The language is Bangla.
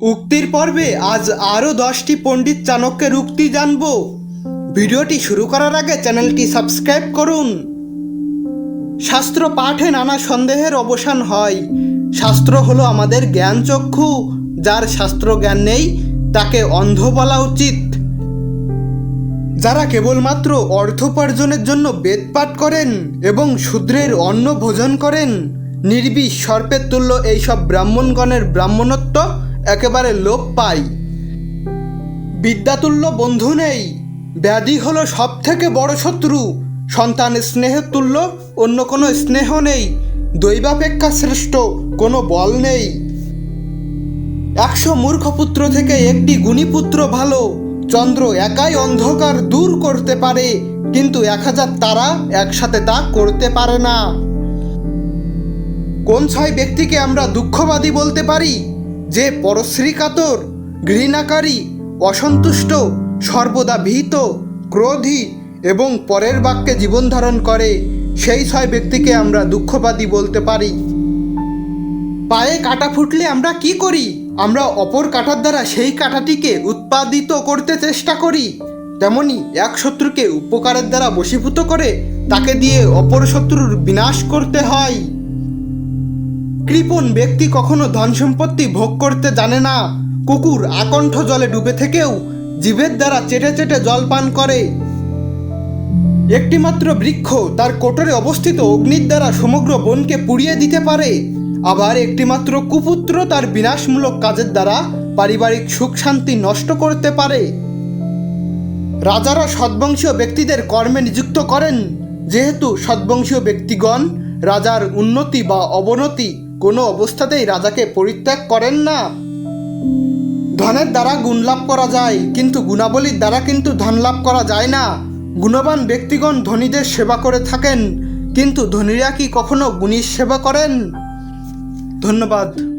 উক্তির পর্বে আজ আরও দশটি পণ্ডিত চাণক্যের উক্তি জানব। ভিডিওটি শুরু করার আগে চ্যানেলটি সাবস্ক্রাইব করুন। শাস্ত্র পাঠে নানা সন্দেহের অবসান হয়। শাস্ত্র হলো আমাদের জ্ঞান চক্ষু যার শাস্ত্র জ্ঞান নেই, তাকে অন্ধ বলা উচিত। যারা কেবলমাত্র অর্থোপার্জনের জন্য বেদ পাঠ করেন এবং শূদ্রের অন্ন ভোজন করেন নির্বিষ সর্পের তুল্য এইসব ব্রাহ্মণগণের ব্রাহ্মণত্ব একেবারে লোপ পায় বিদ্যাতুল্য বন্ধু নেই। ব্যাধি হলো সব থেকে বড় শত্রু। সন্তান স্নেহের তুল্য, অন্য কোনো স্নেহ নেই। দৈবাপেক্ষা শ্রেষ্ঠ, কোনো বল নেই। একশো মূর্খ পুত্র থেকে একটি গুণী পুত্র ভালো। চন্দ্র একাই অন্ধকার দূর করতে পারে, কিন্তু এক হাজার তারা একসাথে তা করতে পারে না। কোন ছয় ব্যক্তিকে আমরা দুঃখবাদী বলতে পারি? যে পরশ্রী কাতর ঘৃণাকারী, অসন্তুষ্ট, সর্বদা ভীত, ক্রোধী এবং পরের বাক্যে জীবন ধারণ করে, সেই ছয় ব্যক্তিকে আমরা দুঃখবাদী বলতে পারি। পায়ে কাটা ফুটলে আমরা কি করি? আমরা অপর কাটার দ্বারা সেই কাটাটিকে উৎপাদিত করতে চেষ্টা করি। তেমনি এক শত্রুকে উপকারের দ্বারা বশীভূত করে, তাকে দিয়ে অপর শত্রুর বিনাশ করতে হয়। কৃপণ ব্যক্তি কখনো ধন সম্পত্তি ভোগ করতে জানে না। কুকুর আকণ্ঠ জলে ডুবে থেকেও জীবের দ্বারা চেটে চেটে জল পান করে। একটিমাত্র বৃক্ষ তার কোটরে অবস্থিত অগ্নির দ্বারা সমগ্র বনকে পুড়িয়ে দিতে পারে। আবার একটিমাত্র কুপুত্র তার বিনাশমূলক কাজের দ্বারা পারিবারিক সুখ শান্তি নষ্ট করতে পারে। রাজারা সদ্বংশীয় ব্যক্তিদের কর্মে নিযুক্ত করেন। যেহেতু সদ্বংশীয় ব্যক্তিগণ রাজার উন্নতি বা অবনতি কোনো অবস্থাতেই রাজাকে পরিত্যাগ করেন না। ধনের দ্বারা গুণ লাভ করা যায়, কিন্তু গুণাবলীর দ্বারা কিন্তু ধন লাভ করা যায় না। গুণবান ব্যক্তিগণ ধনীদের সেবা করে থাকেন, কিন্তু ধনীরা কি কখনো গুণীর সেবা করেন? ধন্যবাদ।